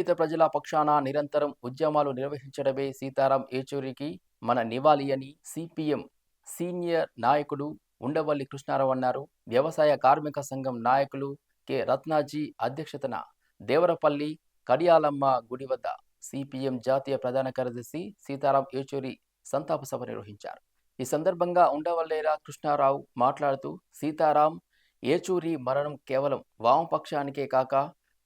పీడిత ప్రజల పక్షాన నిరంతరం ఉద్యమాలు నిర్వహించడమే సీతారాం ఏచూరికి మన నివాళి అని సిపిఎం సీనియర్ నాయకుడు ఉండవల్లి కృష్ణారావు అన్నారు. వ్యవసాయ కార్మిక సంఘం నాయకులు కె. రత్నాజీ అధ్యక్షతన దేవరపల్లి కడియాలమ్మ గుడి వద్ద సిపిఎం జాతీయ ప్రధాన కార్యదర్శి సీతారాం ఏచూరి సంతాప సభ నిర్వహించారు. ఈ సందర్భంగా ఉండవల్లేరా కృష్ణారావు మాట్లాడుతూ సీతారాం ఏచూరి మరణం కేవలం వామపక్షానికే కాక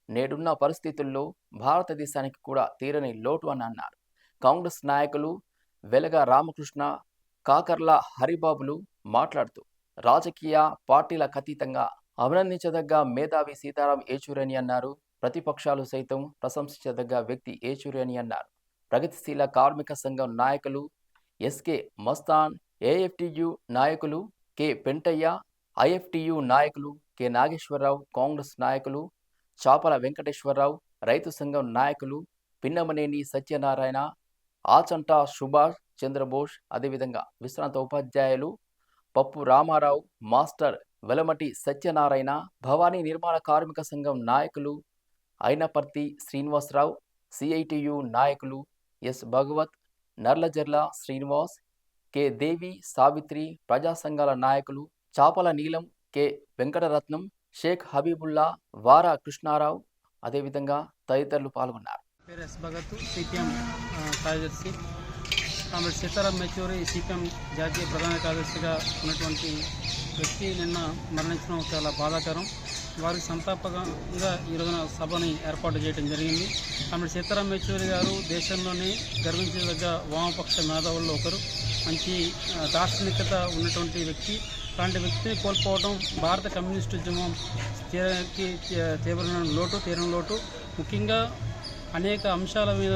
నేడున్న పరిస్థితుల్లో భారతదేశానికి కూడా తీరని లోటు అని అన్నారు. కాంగ్రెస్ నాయకులు వెలగ రామకృష్ణ కాకర్ల హరిబాబులు మాట్లాడుతూ రాజకీయ పార్టీలకు అతీతంగా అభినందించదగ్గ మేధావి సీతారాం ఏచూరి అని అన్నారు. ప్రతిపక్షాలు సైతం ప్రశంసించదగ్గ వ్యక్తి ఏచూరి అని అన్నారు. ప్రగతిశీల కార్మిక సంఘం నాయకులు ఎస్కే మస్తాన్ ఏఎఫ్టియు నాయకులు కె పెంటయ్య ఐఎఫ్టియు నాయకులు కె నాగేశ్వరరావు కాంగ్రెస్ నాయకులు చాపల వెంకటేశ్వరరావు రైతు సంఘం నాయకులు పిన్నమనేని సత్యనారాయణ ఆచంట సుభాష్ చంద్రబోస్ అదేవిధంగా విశ్రాంత ఉపాధ్యాయులు పప్పు రామారావు మాస్టర్ వెలమటి సత్యనారాయణ భవానీ నిర్మాణ కార్మిక సంఘం నాయకులు అయినపర్తి శ్రీనివాసరావు సిఐటియు నాయకులు ఎస్ భగవత్ నర్లజర్ల శ్రీనివాస్ కె దేవి సావిత్రి ప్రజా సంఘాల నాయకులు చాపల నీలం కె వెంకటరత్నం షేక్ హబీబుల్లా వారా కృష్ణారావు అదేవిధంగా తదితరులు పాల్గొన్నారు. పేరు భగత్ సిపిఎం కార్యదర్శి. ఆమె సీతారాం మెచూరి సిపిఎం జాతీయ ప్రధాన కార్యదర్శిగా ఉన్నటువంటి వ్యక్తి నిన్న మరణించడం చాలా బాధాకరం. వారికి సంతాపకంగా ఈరోజున సభని ఏర్పాటు చేయడం జరిగింది. ఆమె సీతారాం మెచూరి గారు దేశంలోనే గర్వించదగ్గ వామపక్ష మేధావుల్లో ఒకరు. మంచి దార్శనికత ఉన్నటువంటి వ్యక్తి. అలాంటి వ్యక్తిని కోల్పోవడం భారత కమ్యూనిస్టు ఉద్యమం తీరకి తీవ్రమైన లోటు తీరం లోటు. ముఖ్యంగా అనేక అంశాల మీద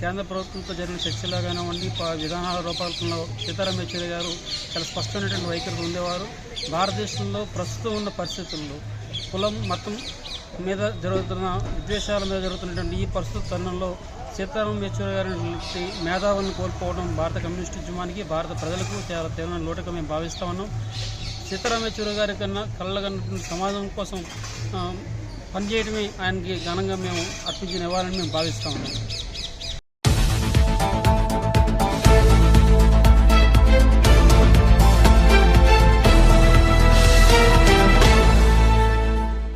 కేంద్ర ప్రభుత్వంతో జరిగిన చర్చలో కానివ్వండి విధానాల రూపకల్పనలో సీతారాం యెచూరి గారు చాలా స్పష్టమైనటువంటి వైఖరి ఉండేవారు భారతదేశంలో ప్రస్తుతం ఉన్న పరిస్థితుల్లో కులం మతం మీద జరుగుతున్న విద్వేషాల మీద జరుగుతున్నటువంటి ఈ ప్రస్తుత తరుణంలో సీతారాం యెచూరి గారి మేధావులను కోల్పోవడం భారత కమ్యూనిస్టు ఉద్యమానికి భారత ప్రజలకు చాలా తీవ్రమైన లోటుగా మేము భావిస్తా ఉన్నాం. సీతారాం యెచూరి గారి కన్నా కళ్ళగన్నటువంటి సమాజం కోసం పనిచేయడమే ఆయనకి ఘనంగా మేము అర్పించిన ఇవ్వాలని మేము భావిస్తా ఉన్నాం.